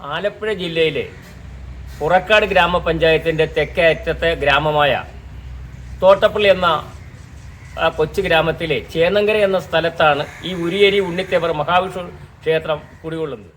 ആലപ്പുഴ ജില്ലയിലെ പുറക്കാട് ഗ്രാമപഞ്ചായത്തിന്റെ തെക്കേ അറ്റത്തെ ഗ്രാമമായ തോട്ടപ്പള്ളി എന്ന കൊച്ചു ഗ്രാമത്തിലെ ചേന്നങ്കര എന്ന സ്ഥലത്താണ് ഈ ഉരിയരി ഉണ്ണിത്തേവർ മഹാവിഷ്ണു ക്ഷേത്രം കുടികൊള്ളുന്നത്.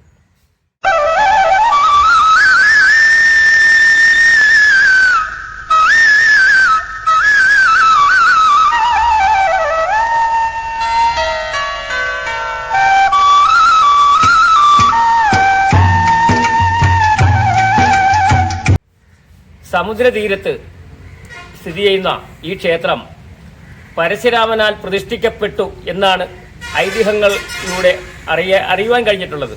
സമുദ്രതീരത്ത് സ്ഥിതി ചെയ്യുന്ന ഈ ക്ഷേത്രം പരശുരാമനാൽ പ്രതിഷ്ഠിക്കപ്പെട്ടു എന്നാണ് ഐതിഹ്യങ്ങളിലൂടെ അറിയ അറിയുവാൻ കഴിഞ്ഞിട്ടുള്ളത്.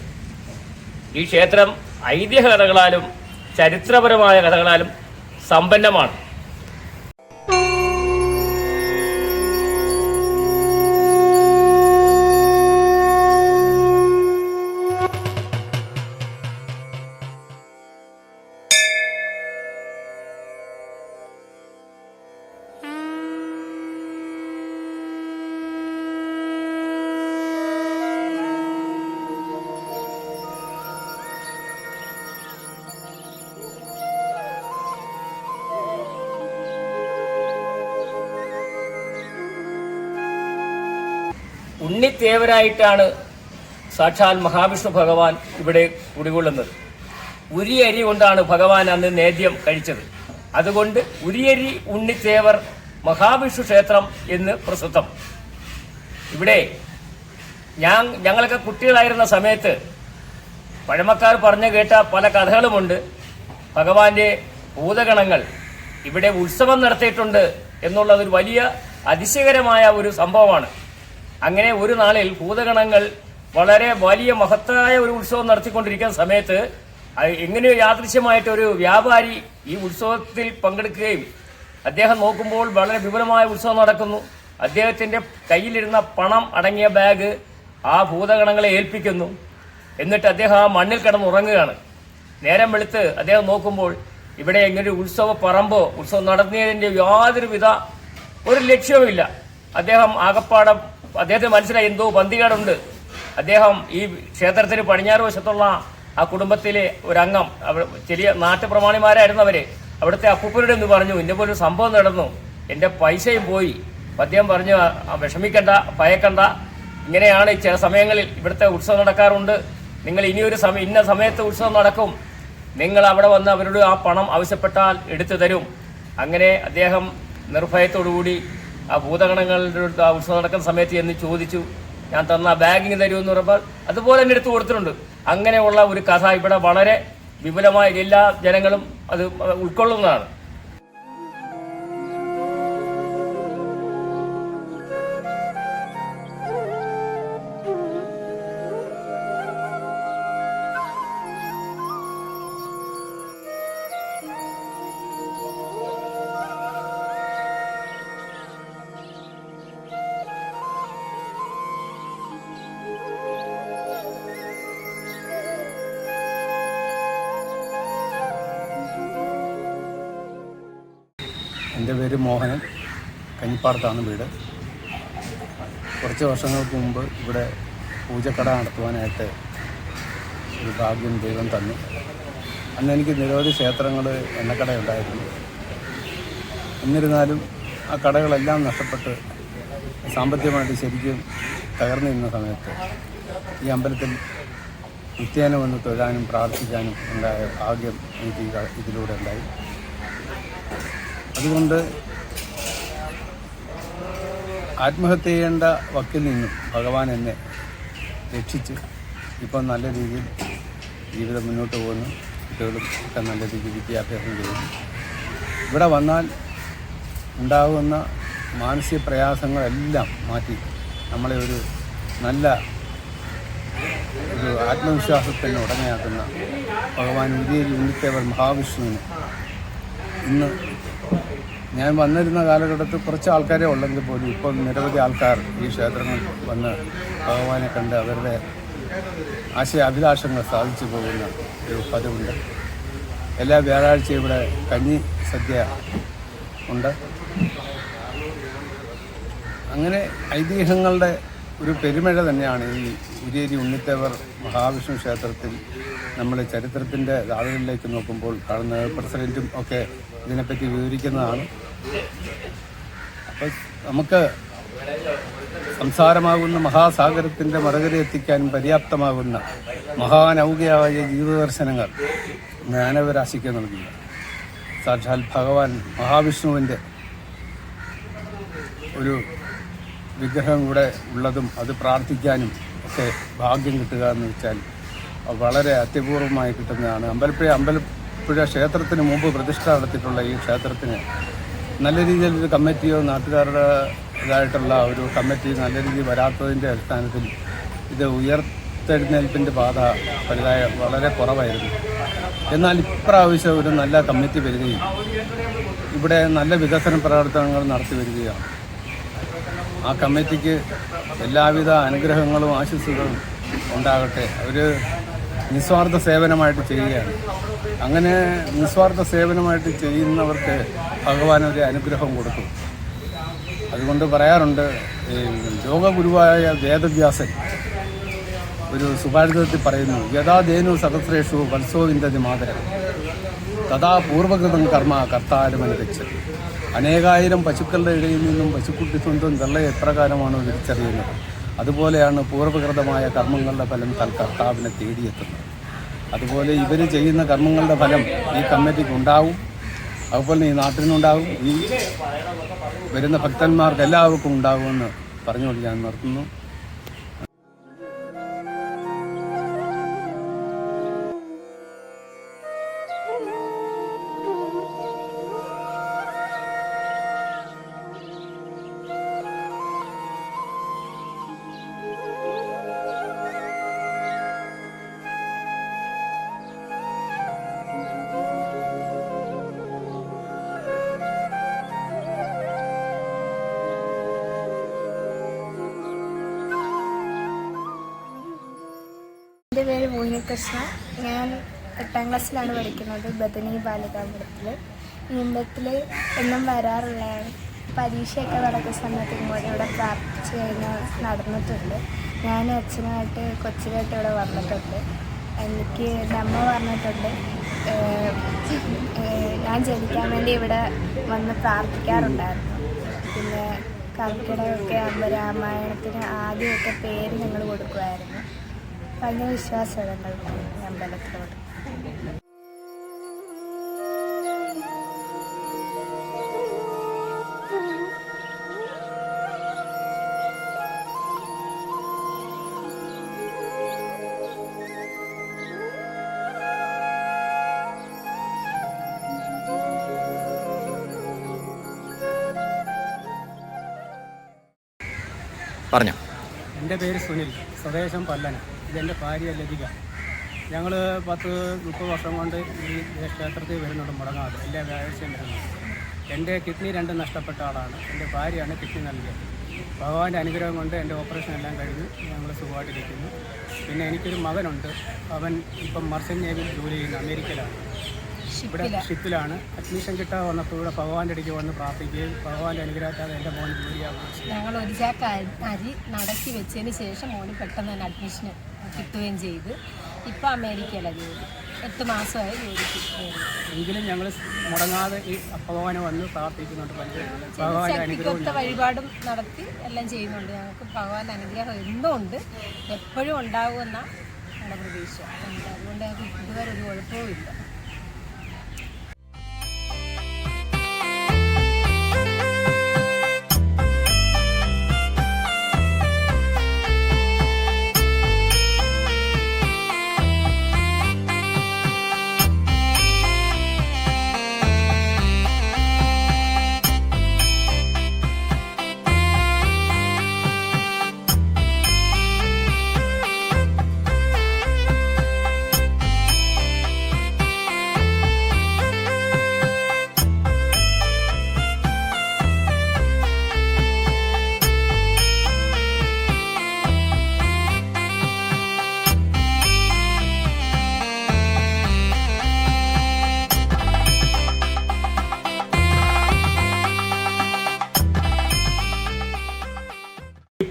ഈ ക്ഷേത്രം ഐതിഹ്യ കഥകളാലും ചരിത്രപരമായ കഥകളാലും സമ്പന്നമാണ്. ഉണ്ണിത്തേവരായിട്ടാണ് സാക്ഷാൽ മഹാവിഷ്ണു ഭഗവാൻ ഇവിടെ കുടികൊള്ളുന്നത്. ഉരിയരി കൊണ്ടാണ് ഭഗവാൻ അന്ന് നേദ്യം കഴിച്ചത്. അതുകൊണ്ട് ഉരിയരി ഉണ്ണിത്തേവർ മഹാവിഷ്ണു ക്ഷേത്രം എന്ന് പ്രസിദ്ധം. ഇവിടെ ഞാൻ ഞങ്ങളൊക്കെ കുട്ടികളായിരുന്ന സമയത്ത് പഴമക്കാർ പറഞ്ഞു കേട്ട പല കഥകളുമുണ്ട്. ഭഗവാന്റെ ഭൂതഗണങ്ങൾ ഇവിടെ ഉത്സവം നടത്തിയിട്ടുണ്ട് എന്നുള്ളത് ഒരു വലിയ അതിശയകരമായ ഒരു സംഭവമാണ്. അങ്ങനെ ഒരു നാളിൽ ഭൂതഗണങ്ങൾ വളരെ വലിയ മഹത്തായ ഒരു ഉത്സവം നടത്തിക്കൊണ്ടിരിക്കുന്ന സമയത്ത് എങ്ങനെയോ യാദൃശ്യമായിട്ട് ഒരു വ്യാപാരി ഈ ഉത്സവത്തിൽ പങ്കെടുക്കുകയും അദ്ദേഹം നോക്കുമ്പോൾ വളരെ വിപുലമായ ഉത്സവം നടക്കുന്നു. അദ്ദേഹത്തിന്റെ കയ്യിലിരുന്ന പണം അടങ്ങിയ ബാഗ് ആ ഭൂതഗണങ്ങളെ ഏൽപ്പിക്കുന്നു. എന്നിട്ട് അദ്ദേഹം ആ മണ്ണിൽ കിടന്നുറങ്ങുകയാണ്. നേരം വെളുത്ത് അദ്ദേഹം നോക്കുമ്പോൾ ഇവിടെ എങ്ങനെ ഉത്സവ പറമ്പോ ഉത്സവം നടത്തിയതിന്റെ യാതൊരുവിധ ഒരു ലക്ഷ്യവുമില്ല. അദ്ദേഹം ആകപ്പാടം അദ്ദേഹത്തിന് മനസ്സിലായി എന്തോ ബന്ധികേടുണ്ട് അദ്ദേഹം ഈ ക്ഷേത്രത്തിന് പടിഞ്ഞാറ് വശത്തുള്ള ആ കുടുംബത്തിലെ ഒരംഗം ചെറിയ നാട്ടുപ്രമാണിമാരായിരുന്നു അവർ അവിടുത്തെ അപ്പൂപ്പനോട് എന്ന് പറഞ്ഞു ഇന്ന പോലെ ഒരു സംഭവം നടന്നു. എന്റെ പൈസയും പോയി. അദ്ദേഹം പറഞ്ഞു "ആ, വിഷമിക്കണ്ട ഭയക്കണ്ട. ഇങ്ങനെയാണ് ചില സമയങ്ങളിൽ ഇവിടുത്തെ ഉത്സവം നടക്കാറുണ്ട്. നിങ്ങൾ ഇനിയൊരു സമയം ഇന്ന സമയത്ത് ഉത്സവം നടക്കും. നിങ്ങൾ അവിടെ വന്ന് അവരോട് ആ പണം ആവശ്യപ്പെട്ടാൽ എടുത്തു തരും. അങ്ങനെ അദ്ദേഹം നിർഭയത്തോടുകൂടി ആ ഭൂതഗണങ്ങളുടെ ആ ഉത്സവം നടക്കുന്ന സമയത്ത് എന്ന് ചോദിച്ചു ഞാൻ തന്ന ബാഗിങ് തരുമെന്ന് പറയുമ്പോൾ അതുപോലെ തന്നെ എടുത്തു കൊടുത്തിട്ടുണ്ട്. അങ്ങനെയുള്ള ഒരു കഥ ഇവിടെ വളരെ വിപുലമായ എല്ലാ ജനങ്ങളും അത് ഉൾക്കൊള്ളുന്നതാണ്. എന്റെ പേര് മോഹനൻ. കഞ്ഞിപ്പാടത്താണ് വീട്. കുറച്ച് വർഷങ്ങൾക്ക് മുമ്പ് ഇവിടെ പൂജക്കട നടത്തുവാനായിട്ട് ഒരു ഭാഗ്യം ദൈവം തന്നു. അന്ന് എനിക്ക് നിരവധി ക്ഷേത്രങ്ങൾ എണ്ണക്കട ഉണ്ടായിരുന്നു എന്നിരുന്നാലും ആ കടകളെല്ലാം നഷ്ടപ്പെട്ട് സാമ്പത്തികമായിട്ട് ശരിക്കും തകർന്നു നിന്ന സമയത്ത് ഈ അമ്പലത്തിൽ നിത്യേന വന്ന് തൊഴാനും പ്രാർത്ഥിക്കാനും ഉണ്ടായ ഭാഗ്യം എനിക്ക് ഇതിലൂടെ ഉണ്ടായി. അതുകൊണ്ട് ആത്മഹത്യ ചെയ്യേണ്ട വക്കിൽ നിന്നും ഭഗവാൻ എന്നെ രക്ഷിച്ച് ഇപ്പോൾ നല്ല രീതിയിൽ ജീവിതം മുന്നോട്ട് പോകുന്നു. കുട്ടികളും ഒക്കെ നല്ല രീതിയിൽ വിദ്യാഭ്യാസം ചെയ്യുന്നു. ഇവിടെ വന്നാൽ ഉണ്ടാകുന്ന മാനസിക പ്രയാസങ്ങളെല്ലാം മാറ്റി നമ്മളെ ഒരു നല്ല ഒരു ആത്മവിശ്വാസത്തിന് ഉടമയാക്കുന്ന ഭഗവാൻ ഉദയരി ഉണ്ണിത്തേവർ മഹാവിഷ്ണുവിന് ഇന്ന് ഞാൻ വന്നിരുന്ന കാലഘട്ടത്തിൽ കുറച്ച് ആൾക്കാരെ ഉള്ളെങ്കിൽ പോലും ഇപ്പോൾ നിരവധി ആൾക്കാർ ഈ ക്ഷേത്രങ്ങളിൽ വന്ന് ഭഗവാനെ കണ്ട് അവരുടെ ആശയ അഭിലാഷങ്ങൾ സാധിച്ചു പോകുന്ന ഒരു പതിവുണ്ട്. എല്ലാ വ്യാഴാഴ്ചയും ഇവിടെ കഞ്ഞി സദ്യ ഉണ്ട്. അങ്ങനെ ഐതിഹ്യങ്ങളുടെ ഒരു പെരുമഴ തന്നെയാണ് ഈ ഉരിയേരി ഉണ്ണിത്തേവർ മഹാവിഷ്ണു ക്ഷേത്രത്തിൽ നമ്മൾ ചരിത്രത്തിന്റെ താളുകളിലേക്ക് നോക്കുമ്പോൾ കാണുന്നത് പ്രസിഡന്റും ഒക്കെ ഇതിനെപ്പറ്റി വിവരിക്കുന്നതാണ്. അപ്പോൾ നമുക്ക് സംസാരമാകുന്ന മഹാസാഗരത്തിന്റെ മറുകര എത്തിക്കാൻ പര്യാപ്തമാകുന്ന മഹാനൗകയായ ജീവിതദർശനങ്ങൾ മാനവരാശിക്ക് നൽകി സാക്ഷാൽ ഭഗവാൻ മഹാവിഷ്ണുവിന്റെ ഒരു വിഗ്രഹം കൂടെ ഉള്ളതും അത് പ്രാർത്ഥിക്കാനും ഒക്കെ ഭാഗ്യം കിട്ടുക എന്ന് വെച്ചാൽ വളരെ അത്യപൂർവമായി കിട്ടുന്നതാണ്. അമ്പലപ്പുഴ അമ്പലപ്പുഴ ക്ഷേത്രത്തിന് മുമ്പ് പ്രതിഷ്ഠ നടത്തിയിട്ടുള്ള ഈ ക്ഷേത്രത്തിന് നല്ല രീതിയിൽ ഒരു കമ്മിറ്റിയോ നാട്ടുകാരുടെ ഇതായിട്ടുള്ള ഒരു കമ്മിറ്റി നല്ല രീതിയിൽ വരാത്തതിന്റെ അടിസ്ഥാനത്തിൽ ഇത് ഉയർത്തെഴുന്നേൽപ്പിന്റെ പാത വലുതായ വളരെ കുറവായിരുന്നു. എന്നാൽ ഇപ്രാവശ്യം ഒരു നല്ല കമ്മിറ്റി വരികയും ഇവിടെ നല്ല വികസന പ്രവർത്തനങ്ങൾ നടത്തി വരികയാണ്. ആ കമ്മിറ്റിക്ക് എല്ലാവിധ അനുഗ്രഹങ്ങളും ആശംസകളും ഉണ്ടാകട്ടെ. അവർ നിസ്വാർത്ഥ സേവനമായിട്ട് ചെയ്യുകയാണ്. അങ്ങനെ നിസ്വാർത്ഥ സേവനമായിട്ട് ചെയ്യുന്നവർക്ക് ഭഗവാൻ ഒരു അനുഗ്രഹം കൊടുക്കും. അതുകൊണ്ട് പറയാറുണ്ട് ഈ യോഗഗുരുവായ വേദവ്യാസൻ ഒരു സുഭാഷിതത്തിൽ പറയുന്നു യഥാ ധേനു സഹസ്രേഷു വത്സോവിന്ദതി മാതരം. തഥാ പൂർവകൃതം കർമ്മ കർത്താരമനുരച്ച് അനേകായിരം പശുക്കളുടെ ഇടയിൽ നിന്നും പശുക്കുട്ടി സ്വന്തം തള്ളയെ എപ്രകാരമാണോ തിരിച്ചറിയുന്നത് അതുപോലെയാണ് പൂർവകൃതമായ കർമ്മങ്ങളുടെ ഫലം തൽ കർത്താവിനെ തേടിയെത്തുന്നത്. അതുപോലെ ഇവർ ചെയ്യുന്ന കർമ്മങ്ങളുടെ ഫലം ഈ കമ്മിറ്റിക്ക് ഉണ്ടാവും അതുപോലെ ഈ നാട്ടിനുണ്ടാവും. ഈ വരുന്ന ഭക്തന്മാർക്ക് എല്ലാവർക്കും ഉണ്ടാകുമെന്ന് പറഞ്ഞുകൊണ്ട് ഞാൻ നിർത്തുന്നു. പേര് ഞാൻ എട്ടാം ക്ലാസ്സിലാണ് പഠിക്കുന്നത് ബദനി ബാലികാമ്പലത്തിൽ ഈ അമ്പലത്തിൽ എന്നും വരാറുള്ളതാണ്. പരീക്ഷയൊക്കെ നടക്കുന്ന സമയത്ത് ഇങ്ങോട്ട് ഇവിടെ പ്രാർത്ഥിച്ച് കഴിഞ്ഞാൽ നടന്നിട്ടുണ്ട്. ഞാൻ അച്ഛനുമായിട്ട് കൊച്ചിലായിട്ട് ഇവിടെ വന്നിട്ടുണ്ട്. എനിക്ക് നമ്മ പറഞ്ഞിട്ടുണ്ട് ഞാൻ ജനിക്കാൻ വേണ്ടി ഇവിടെ വന്ന് പ്രാർത്ഥിക്കാറുണ്ടായിരുന്നു. പിന്നെ കർക്കിടകമൊക്കെ ആകുമ്പോൾ രാമായണത്തിന് ആദ്യമൊക്കെ പേര് ഞങ്ങൾ കൊടുക്കുമായിരുന്നു. ഭയങ്കര വിശ്വാസമാണ് അമ്പലത്തോട് പറഞ്ഞോ. എന്റെ പേര് സുനിൽ. സ്വദേശം പല്ലന. ഇതെന്റെ ഭാര്യ ലതിക. ഞങ്ങൾ പത്ത് മുപ്പത് വർഷം കൊണ്ട് ഈ ക്ഷേത്രത്തിൽ വരുന്നുണ്ട് മുടങ്ങാതെ. എല്ലാ വ്യാഴാഴ്ചയും വരുന്നുണ്ട്. എന്റെ കിഡ്നി രണ്ടും നഷ്ടപ്പെട്ട ആളാണ്. എന്റെ ഭാര്യയാണ് കിഡ്നി നൽകിയത്. ഭഗവാന്റെ അനുഗ്രഹം കൊണ്ട് എന്റെ ഓപ്പറേഷൻ എല്ലാം കഴിഞ്ഞ് ഞങ്ങൾ സുഖമായിട്ടിരിക്കുന്നു. പിന്നെ എനിക്കൊരു മകനുണ്ട്. അവൻ ഇപ്പം മർച്ചൻ നേവിൽ ജോലി ചെയ്യുന്നു അമേരിക്കയിലാണ്. ഇവിടെ ഷിപ്പിലാണ്. അഡ്മിഷൻ കിട്ടാൻ വന്നപ്പോൾ ഇവിടെ ഭഗവാന്റെ അടുക്ക് വന്ന് പ്രാർത്ഥിക്കുകയും ഭഗവാന്റെ അനുഗ്രഹത്താൽ എന്റെ മോൻ ജോലിയാകും ഞങ്ങൾ ഒരു ചാക്ക് അരി- അരി നടക്കി വെച്ചതിന് ശേഷം മോന് പെട്ടെന്ന് തന്നെ അഡ്മിഷൻ കിട്ടുകയും ചെയ്ത് ഇപ്പോൾ അമേരിക്കയിലാണ് ജോലി. എട്ട് മാസമായി ജോലിക്ക് കയറി എങ്കിലും ഞങ്ങൾ മുടങ്ങാതെ ഈ ഭഗവാനെ വന്ന് പ്രാർത്ഥിക്കുന്നുണ്ട് ശക്തിക്കൊത്ത വഴിപാടും നടത്തി എല്ലാം ചെയ്യുന്നുണ്ട്. ഞങ്ങൾക്ക് ഭഗവാന്റെ അനുഗ്രഹം എന്നും ഉണ്ട് എപ്പോഴും ഉണ്ടാകുമെന്ന ഞങ്ങളുടെ പ്രതീക്ഷ. അതുകൊണ്ട് ഞങ്ങൾക്ക് ഇതുവരെ ഒരു കുഴപ്പവും ഇല്ല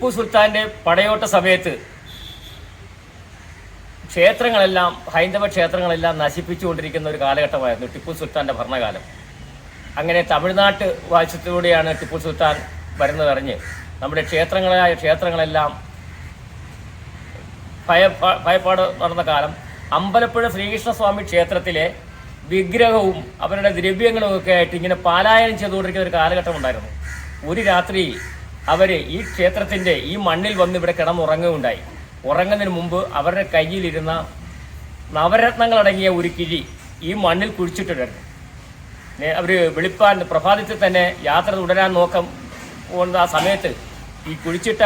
ടിപ്പു സുൽത്താന്റെ പടയോട്ട സമയത്ത് ക്ഷേത്രങ്ങളെല്ലാം ഹൈന്ദവ ക്ഷേത്രങ്ങളെല്ലാം നശിപ്പിച്ചുകൊണ്ടിരിക്കുന്ന ഒരു കാലഘട്ടമായിരുന്നു ടിപ്പു സുൽത്താന്റെ ഭരണകാലം. അങ്ങനെ തമിഴ്നാട്ട് വാഴ്ചത്തിലൂടെയാണ് ടിപ്പു സുൽത്താൻ വരുന്നതറിഞ്ഞ് നമ്മുടെ ക്ഷേത്രങ്ങളായ ക്ഷേത്രങ്ങളെല്ലാം ഭയ ഭയപ്പാട് നടന്ന കാലം. അമ്പലപ്പുഴ ശ്രീകൃഷ്ണസ്വാമി ക്ഷേത്രത്തിലെ വിഗ്രഹവും അവരുടെ ദ്രവ്യങ്ങളും ഒക്കെ ആയിട്ട് ഇങ്ങനെ പാലായനം ചെയ്തുകൊണ്ടിരിക്കുന്ന ഒരു കാലഘട്ടം ഉണ്ടായിരുന്നു ഒരു രാത്രി അവർ ഈ ക്ഷേത്രത്തിന്റെ ഈ മണ്ണിൽ വന്ന് ഇവിടെ കിടന്നുറങ്ങുകയുണ്ടായി. ഉറങ്ങുന്നതിന് മുമ്പ് അവരുടെ കയ്യിലിരുന്ന നവരത്നങ്ങളടങ്ങിയ ഒരു കിഴി ഈ മണ്ണിൽ കുഴിച്ചിട്ടിട്ടായിരുന്നു അവർ വെളുപ്പാൻ പ്രഭാതത്തിൽ തന്നെ യാത്ര തുടരാൻ നോക്കം പോകുന്ന ആ സമയത്ത് ഈ കുഴിച്ചിട്ട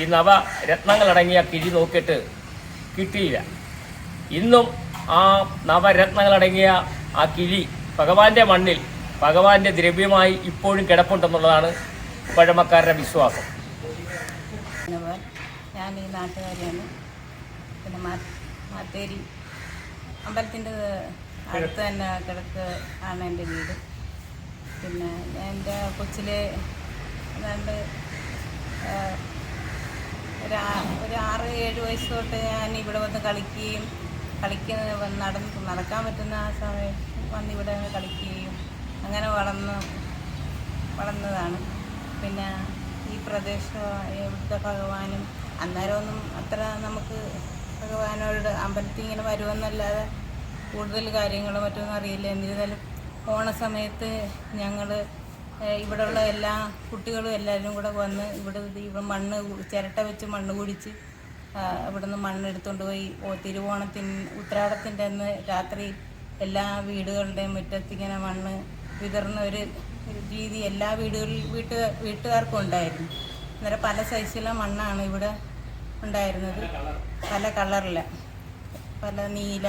ഈ നവ രത്നങ്ങളടങ്ങിയ കിഴി നോക്കിയിട്ട് കിട്ടിയില്ല. ഇന്നും ആ നവരത്നങ്ങളടങ്ങിയ ആ കിഴി ഭഗവാന്റെ മണ്ണിൽ ഭഗവാന്റെ ദ്രവ്യമായി ഇപ്പോഴും കിടപ്പുണ്ടെന്നുള്ളതാണ് പഴമക്കാരുടെ വിശ്വാസം. ഞാൻ ഈ നാട്ടുകാരിയാണ്. പിന്നെ മാത്തേരി അമ്പലത്തിന്റെ അടുത്ത് തന്നെ കിടക്ക് ആണ് എന്റെ വീട്. പിന്നെ എന്റെ കൊച്ചിലെ ഏതാണ്ട് ഒരു ഒരു ആറ് ഏഴ് വയസ്സ് തൊട്ട് ഞാൻ ഇവിടെ വന്ന് കളിക്കുകയും കളിക്കുന്ന നടന്ന് നടക്കാൻ പറ്റുന്ന ആ സമയം വന്ന് ഇവിടെ കളിക്കുകയും അങ്ങനെ വളർന്ന് വളർന്നതാണ്. പിന്നെ ഈ പ്രദേശം ഇവിടുത്തെ ഭഗവാനും അന്നേരമൊന്നും അത്ര നമുക്ക് ഭഗവാനോട് അമ്പലത്തിൽ ഇങ്ങനെ വരുമെന്നല്ലാതെ കൂടുതൽ കാര്യങ്ങളോ മറ്റൊന്നും അറിയില്ല. എന്നിരുന്നാലും ഓണ സമയത്ത് ഞങ്ങൾ ഇവിടെയുള്ള എല്ലാ കുട്ടികളും എല്ലാവരും കൂടെ വന്ന് ഇവിടെ ഇവിടെ മണ്ണ് ചിരട്ട വെച്ച് മണ്ണ് കുടിച്ച് ഇവിടുന്ന് മണ്ണ് എടുത്തുകൊണ്ട് പോയി. ഓ തിരുവോണത്തിന് ഉത്രാടത്തിന്റെ അന്ന് രാത്രി എല്ലാ വീടുകളുടെയും മുറ്റത്തിങ്ങനെ മണ്ണ് വിതറുന്ന ഒരു ഒരു രീതി എല്ലാ വീടുകളിൽ വീട്ട് വീട്ടുകാർക്കും ഉണ്ടായിരുന്നു. അന്നേരം പല സൈസിലെ മണ്ണാണ് ഇവിടെ ഉണ്ടായിരുന്നത്. പല കളറിലെ. പല നീല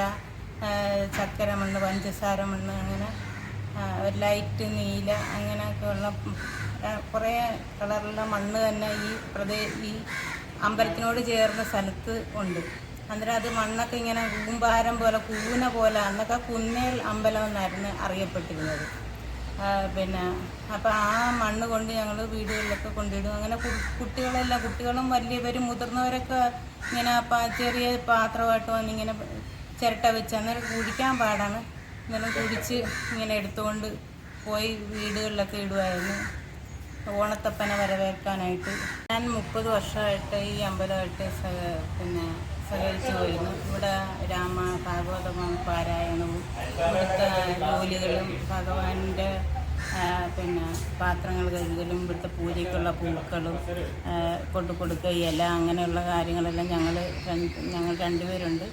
ചക്കര മണ്ണ് പഞ്ചസാര മണ്ണ് അങ്ങനെ ലൈറ്റ് നീല അങ്ങനെയൊക്കെ ഉള്ള കുറേ കളറുള്ള മണ്ണ് തന്നെ ഈ പ്രദേ ഈ അമ്പലത്തിനോട് ചേർന്ന സ്ഥലത്ത് ഉണ്ട്. അന്നേരം അത് മണ്ണൊക്കെ ഇങ്ങനെ കൂമ്പാരം പോലെ കൂന പോലെ അന്നൊക്കെ കുന്നേൽ അമ്പലം എന്നായിരുന്നു അറിയപ്പെട്ടിരുന്നത്. പിന്നെ അപ്പം ആ മണ്ണ് കൊണ്ട് ഞങ്ങൾ വീടുകളിലൊക്കെ കൊണ്ടിടും. അങ്ങനെ കുട്ടികളെല്ലാം കുട്ടികളും വലിയവരും മുതിർന്നവരൊക്കെ ഇങ്ങനെ ചെറിയ പാത്രമായിട്ട് വന്നിങ്ങനെ ചിരട്ട വെച്ച് അന്നേരം കുടിക്കാൻ പാടാണ്. അന്നേരം കുടിച്ച് ഇങ്ങനെ എടുത്തുകൊണ്ട് പോയി വീടുകളിലൊക്കെ ഇടുമായിരുന്നു ഓണത്തപ്പനെ വരവേൽക്കാനായിട്ട്. ഞാൻ മുപ്പത് വർഷമായിട്ട് ഈ അമ്പലമായിട്ട് പിന്നെ സഹകരിച്ചു പോയിരുന്നു ഇവിടെ രാമ ഭാഗവത പാരായണവും ഇവിടുത്തെ ജോലികളും ഭഗവാന്റെ പിന്നെ പാത്രങ്ങൾ കഴുകലും ഇവിടുത്തെ പൂജയ്ക്കുള്ള പൂക്കളും കൊണ്ടു കൊടുക്കുക ഇല അങ്ങനെയുള്ള കാര്യങ്ങളെല്ലാം ഞങ്ങൾ ഞങ്ങൾ രണ്ടുപേരുണ്ട്.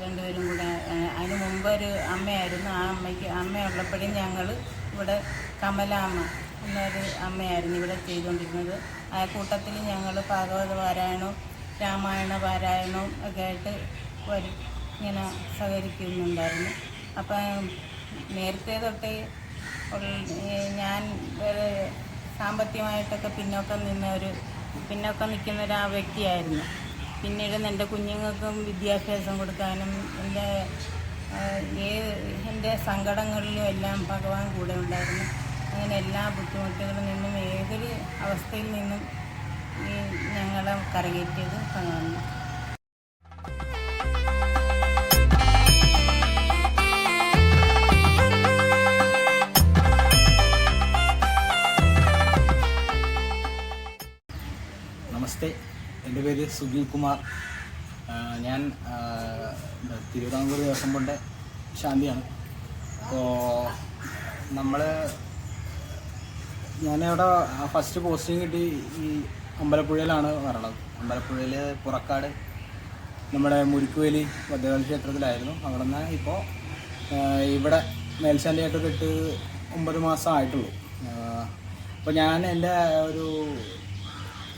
രണ്ടുപേരും കൂടെ അതിന് മുമ്പ് ഒരു അമ്മയായിരുന്നു. ആ അമ്മയ്ക്ക് അമ്മയുള്ളപ്പോഴും ഞങ്ങൾ ഇവിടെ കമലാമ്മ എന്നൊരു അമ്മയായിരുന്നു ഇവിടെ ചെയ്തുകൊണ്ടിരുന്നത്. ആ കൂട്ടത്തിൽ ഞങ്ങൾ ഭാഗവത പാരായണവും രാമായണ പാരായണവും ഒക്കെ ആയിട്ട് വരും. ഇങ്ങനെ സഹകരിക്കുന്നുണ്ടായിരുന്നു. അപ്പം നേരത്തെ തൊട്ടേ ഞാൻ സാമ്പത്തികമായിട്ടൊക്കെ പിന്നോക്കം നിന്ന ഒരു പിന്നോക്കം നിൽക്കുന്ന ഒരു ആ വ്യക്തിയായിരുന്നു. പിന്നീട് എന്റെ കുഞ്ഞുങ്ങൾക്കും വിദ്യാഭ്യാസം കൊടുക്കാനും എന്റെ ഏത് എന്റെ സങ്കടങ്ങളിലും എല്ലാം ഭഗവാൻ കൂടെ ഉണ്ടായിരുന്നു. അങ്ങനെ എല്ലാ ബുദ്ധിമുട്ടുകളിൽ നിന്നും ഏതൊരു അവസ്ഥയിൽ നിന്നും ഈ ഞങ്ങളെ കയറ്റിയത് ഭഗവാൻ നമസ്തേ എന്റെ പേര് സുനിൽ കുമാർ. ഞാൻ തിരുവിതാംകൂർ ദേവസ്വം കൊണ്ട് ശാന്തിയാണ്. അപ്പോൾ നമ്മൾ ഞാനിവിടെ ഫസ്റ്റ് പോസ്റ്റിംഗ് കിട്ടി ഈ അമ്പലപ്പുഴയിലാണ് വരണത്. അമ്പലപ്പുഴയിൽ പുറക്കാട് നമ്മുടെ മുരുക്കുവേലി ഭദ്രകാളി ക്ഷേത്രത്തിലായിരുന്നു. അവിടെ നിന്ന് ഇപ്പോൾ ഇവിടെ മേൽശാന്തിയായിട്ട് കിട്ട് ഒമ്പത് മാസം ആയിട്ടുള്ളൂ. അപ്പോൾ ഞാൻ എന്റെ ഒരു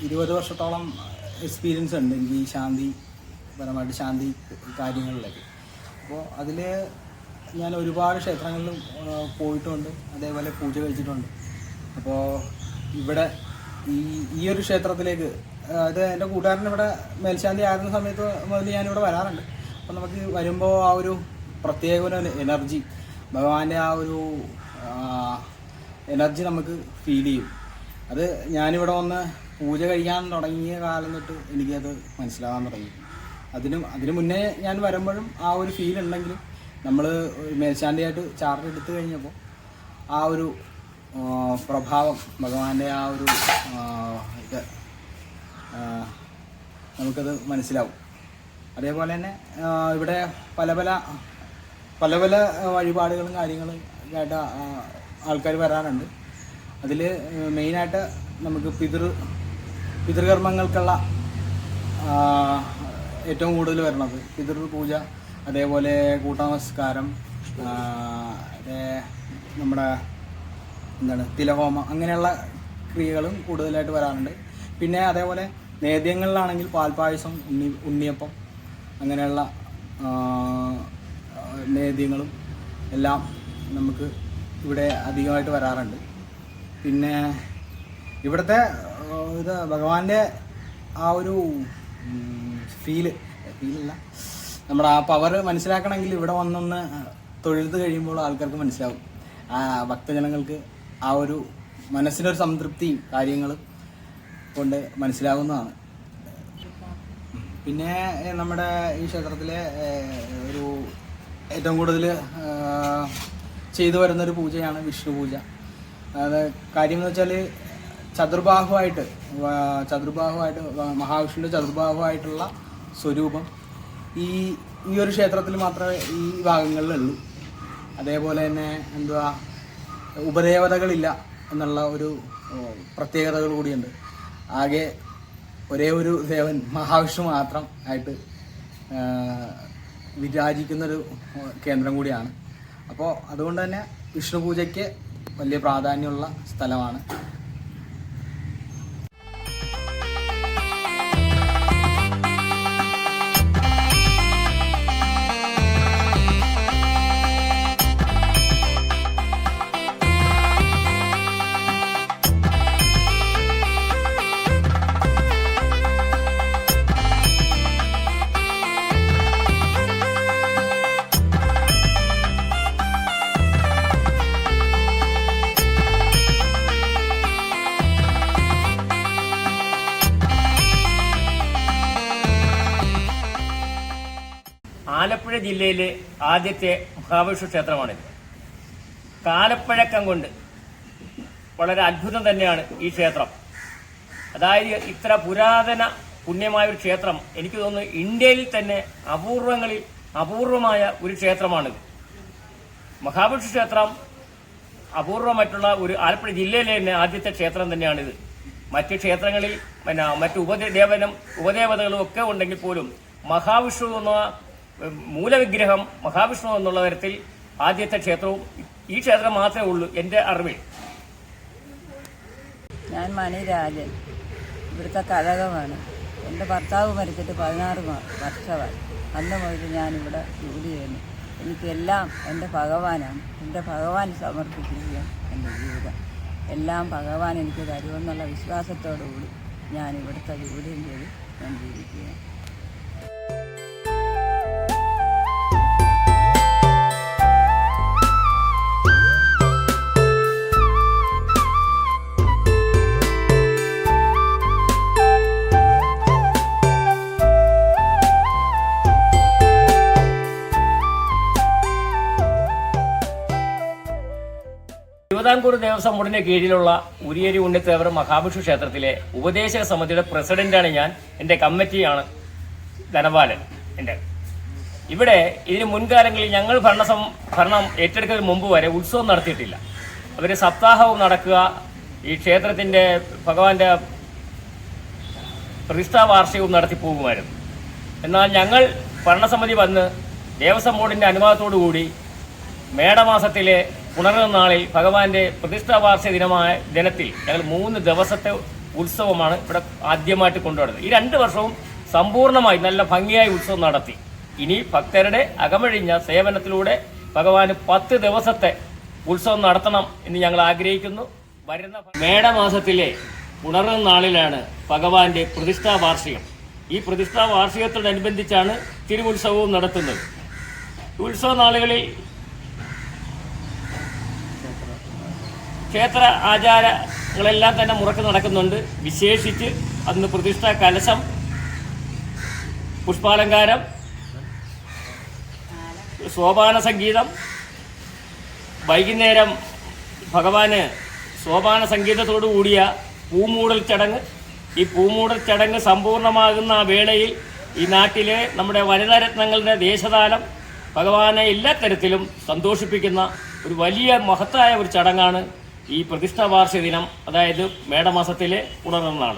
ഇരുപത് വർഷത്തോളം എക്സ്പീരിയൻസ് ഉണ്ട് എനിക്ക് ഈ ശാന്തി പരമായിട്ട് ശാന്തി കാര്യങ്ങളിലൊക്കെ. അപ്പോൾ അതിൽ ഞാൻ ഒരുപാട് ക്ഷേത്രങ്ങളിലും പോയിട്ടുമുണ്ട് അതേപോലെ പൂജ കഴിച്ചിട്ടുണ്ട്. അപ്പോൾ ഇവിടെ ഈ ഈ ഒരു ക്ഷേത്രത്തിലേക്ക് അത് എന്റെ കൂട്ടുകാരൻ ഇവിടെ മേൽശാന്തി ആയിരുന്ന സമയത്ത് മുതൽ ഞാനിവിടെ വരാറുണ്ട്. അപ്പം നമുക്ക് വരുമ്പോൾ ആ ഒരു പ്രത്യേക ഒരു എനർജി ഭഗവാന്റെ ആ ഒരു എനർജി നമുക്ക് ഫീൽ ചെയ്യും. അത് ഞാനിവിടെ വന്ന് പൂജ കഴിക്കാൻ തുടങ്ങിയ കാലം തൊട്ട് എനിക്കത് മനസ്സിലാകാൻ തുടങ്ങി. അതിനും അതിനു മുന്നേ ഞാൻ വരുമ്പോഴും ആ ഒരു ഫീൽ ഉണ്ടെങ്കിലും നമ്മൾ മേൽശാന്തിയായിട്ട് ചാർജ് എടുത്തു കഴിഞ്ഞപ്പോൾ ആ ഒരു പ്രഭാവം ഭഗവാന്റെ ആ ഒരു ഇത് നമുക്കത് മനസ്സിലാവും. അതേപോലെ തന്നെ ഇവിടെ പല പല പല പല വഴിപാടുകളും കാര്യങ്ങളും ആയിട്ട് ആൾക്കാർ വരാറുണ്ട്. അതിൽ മെയിനായിട്ട് നമുക്ക് പിതൃ പിതൃകർമ്മങ്ങൾക്കുള്ള ഏറ്റവും കൂടുതൽ വരണത് പിതൃ പൂജ അതേപോലെ കൂട്ടനമസ്കാരം നമ്മുടെ എന്താണ് തിലഹോമ അങ്ങനെയുള്ള ക്രിയകളും കൂടുതലായിട്ട് വരാറുണ്ട്. പിന്നെ അതേപോലെ നേദ്യങ്ങളിലാണെങ്കിൽ പാൽപ്പായസം ഉണ്ണി ഉണ്ണിയപ്പം അങ്ങനെയുള്ള നേദ്യങ്ങളും എല്ലാം നമുക്ക് ഇവിടെ അധികമായിട്ട് വരാറുണ്ട്. പിന്നെ ഇവിടുത്തെ ഇത് ഭഗവാന്റെ ആ ഒരു ഫീൽ ഫീലല്ല. നമ്മുടെ ആ പവർ മനസ്സിലാക്കണമെങ്കിൽ ഇവിടെ വന്നൊന്ന് തൊഴുത് കഴിയുമ്പോൾ ആൾക്കാർക്ക് മനസ്സിലാവും. ആ ഭക്തജനങ്ങൾക്ക് ആ ഒരു മനസ്സിനൊരു സംതൃപ്തിയും കാര്യങ്ങളും കൊണ്ട് മനസ്സിലാകുന്നതാണ്. പിന്നെ നമ്മുടെ ഈ ക്ഷേത്രത്തിലെ ഒരു ഏറ്റവും കൂടുതൽ ചെയ്തു വരുന്നൊരു പൂജയാണ് വിഷ്ണു പൂജ. അത് കാര്യം എന്ന് വെച്ചാൽ ചതുർബാഹുവായിട്ട് ചതുർബാഹുവായിട്ട് മഹാവിഷ്ണുവിന്റെ ചതുർബാഹുവായിട്ടുള്ള സ്വരൂപം ഈ ഈ ഒരു ക്ഷേത്രത്തിൽ മാത്രമേ ഈ ഭാഗങ്ങളിലുള്ളൂ. അതേപോലെ തന്നെ എന്തുവാ ഉപദേവതകളില്ല എന്നുള്ള ഒരു പ്രത്യേകതകൾ കൂടിയുണ്ട്. ആകെ ഒരേ ഒരു ദേവൻ മഹാവിഷ്ണു മാത്രം ആയിട്ട് വിരാജിക്കുന്നൊരു കേന്ദ്രം കൂടിയാണ്. അപ്പോൾ അതുകൊണ്ട് തന്നെ വിഷ്ണു പൂജയ്ക്ക് വലിയ പ്രാധാന്യമുള്ള സ്ഥലമാണ്. ആലപ്പുഴ ജില്ലയിലെ ആദ്യത്തെ മഹാവിഷ്ണു ക്ഷേത്രമാണിത്. കാലപ്പഴക്കം കൊണ്ട് വളരെ അത്ഭുതം തന്നെയാണ് ഈ ക്ഷേത്രം. അതായത് ഇത്ര പുരാതന പുണ്യമായ ഒരു ക്ഷേത്രം എനിക്ക് തോന്നുന്നു ഇന്ത്യയിൽ തന്നെ അപൂർവങ്ങളിൽ അപൂർവമായ ഒരു ക്ഷേത്രമാണിത്. മഹാവിഷ്ണു ക്ഷേത്രം അപൂർവമായിട്ടുള്ള ഒരു ആലപ്പുഴ ജില്ലയിലെ തന്നെ ആദ്യത്തെ ക്ഷേത്രം തന്നെയാണിത്. മറ്റ് ക്ഷേത്രങ്ങളിൽ പിന്നെ മറ്റ് ഉപദേവനം ഉപദേവതകളും ഒക്കെ ഉണ്ടെങ്കിൽ പോലും മഹാവിഷ്ണു എന്ന മൂലവിഗ്രഹം മഹാവിഷ്ണു എന്നുള്ള തരത്തിൽ ആദ്യത്തെ ക്ഷേത്രവും ഈ ക്ഷേത്രം മാത്രമേ ഉള്ളൂ. എന്റെ അറിവിൽ ഞാൻ മണിരാജൻ. ഇവിടുത്തെ കഴകമാണ് എന്റെ ഭർത്താവ് മരിച്ചിട്ട് പതിനാറ് വർഷമായി. അന്ന് മുതൽ ഞാനിവിടെ ജോലി ചെയ്യുന്നു. എനിക്കെല്ലാം എന്റെ ഭഗവാനാണ്. എന്റെ ഭഗവാൻ സമർപ്പിക്കുകയാണ് എന്റെ ജീവിതം. എല്ലാം ഭഗവാൻ എനിക്ക് തരുമെന്നുള്ള വിശ്വാസത്തോടു കൂടി ഞാൻ ഇവിടുത്തെ ജോലിയും ചെയ്ത് ഞാൻ ജീവിക്കുകയാണ്. തിരുവിതാംകൂർ ദേവസ്വം ബോർഡിന്റെ കീഴിലുള്ള ഉരിയരി ഉണ്ണിത്തേവർ മഹാവിഷ്ണു ക്ഷേത്രത്തിലെ ഉപദേശക സമിതിയുടെ പ്രസിഡന്റാണ് ഞാൻ. എന്റെ കമ്മിറ്റിയാണ് ധനപാലൻ. എന്റെ ഇവിടെ ഇതിന് മുൻകാലങ്ങളിൽ ഞങ്ങൾ ഭരണസം ഭരണം ഏറ്റെടുക്കുന്നതിന് മുമ്പ് വരെ ഉത്സവം നടത്തിയിട്ടില്ല. അവർ സപ്താഹവും നടക്കുക. ഈ ക്ഷേത്രത്തിന്റെ ഭഗവാന്റെ പ്രതിഷ്ഠാ വാർഷികവും നടത്തി പോകുമായിരുന്നു. എന്നാൽ ഞങ്ങൾ ഭരണസമിതി വന്ന് ദേവസ്വം ബോർഡിന്റെ അനുവാദത്തോടു കൂടി മേടമാസത്തിലെ പുണർന്ന നാളിൽ ഭഗവാന്റെ പ്രതിഷ്ഠാ വാർഷിക ദിനമായ ദിനത്തിൽ ഞങ്ങൾ മൂന്ന് ദിവസത്തെ ഉത്സവമാണ് ഇവിടെ ആദ്യമായിട്ട് കൊണ്ടുവരുന്നത്. ഈ രണ്ട് വർഷവും സമ്പൂർണമായി നല്ല ഭംഗിയായി ഉത്സവം നടത്തി. ഇനി ഭക്തരുടെ അകമഴിഞ്ഞ സേവനത്തിലൂടെ ഭഗവാന് പത്ത് ദിവസത്തെ ഉത്സവം നടത്തണം എന്ന് ഞങ്ങൾ ആഗ്രഹിക്കുന്നു. വരുന്ന മേടമാസത്തിലെ ഉണർന്ന നാളിലാണ് ഭഗവാന്റെ പ്രതിഷ്ഠാ വാർഷികം ഈ പ്രതിഷ്ഠാ വാർഷികത്തോടനുബന്ധിച്ചാണ് തിരുവുത്സവവും നടത്തുന്നത്. ഉത്സവ നാളുകളിൽ ക്ഷേത്ര ആചാരങ്ങളെല്ലാം തന്നെ മുറക്ക് നടക്കുന്നുണ്ട്. വിശേഷിച്ച് അന്ന് പ്രതിഷ്ഠ കലശം പുഷ്പാലങ്കാരം സോപാന സംഗീതം വൈകുന്നേരം ഭഗവാന് സോപാന സംഗീതത്തോടു കൂടിയ പൂമൂടൽ ചടങ്ങ്. ഈ പൂമൂടൽ ചടങ്ങ് സമ്പൂർണമാകുന്ന ആ വേളയിൽ ഈ നാട്ടിലെ നമ്മുടെ വനിതാരത്നങ്ങളുടെ ദേശതാലം ഭഗവാനെ എല്ലാ തരത്തിലും സന്തോഷിപ്പിക്കുന്ന ഒരു വലിയ മഹത്തായ ഒരു ചടങ്ങാണ് ഈ പ്രതിഷ്ഠാ വാർഷിക ദിനം അതായത് മേടമാസത്തിലെ ഉണർന്നാൾ